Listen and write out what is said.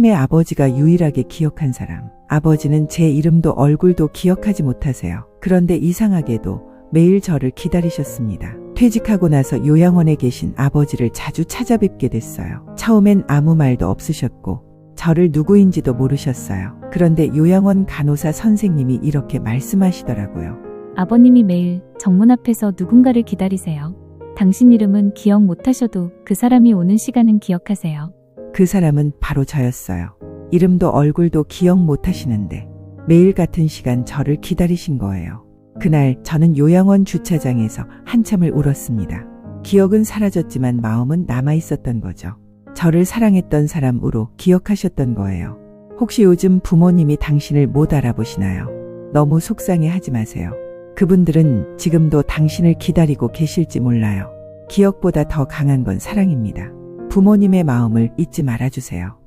치매 아버지가 유일하게 기억한 사람. 아버지는 제 이름도 얼굴도 기억하지 못하세요. 그런데 이상하게도 매일 저를 기다리셨습니다. 퇴직하고 나서 요양원에 계신 아버지를 자주 찾아뵙게 됐어요. 처음엔 아무 말도 없으셨고, 저를 누구인지도 모르셨어요. 그런데 요양원 간호사 선생님이 이렇게 말씀하시더라고요. 아버님이 매일 정문 앞에서 누군가를 기다리세요. 당신 이름은 기억 못하셔도 그 사람이 오는 시간은 기억하세요. 그 사람은 바로 저였어요. 이름도 얼굴도 기억 못 하시는데 매일 같은 시간 저를 기다리신 거예요. 그날 저는 요양원 주차장에서 한참을 울었습니다. 기억은 사라졌지만 마음은 남아 있었던 거죠. 저를 사랑했던 사람으로 기억하셨던 거예요. 혹시 요즘 부모님이 당신을 못 알아보시나요? 너무 속상해 하지 마세요. 그분들은 지금도 당신을 기다리고 계실지 몰라요. 기억보다 더 강한 건 사랑입니다. 부모님의 마음을 잊지 말아주세요.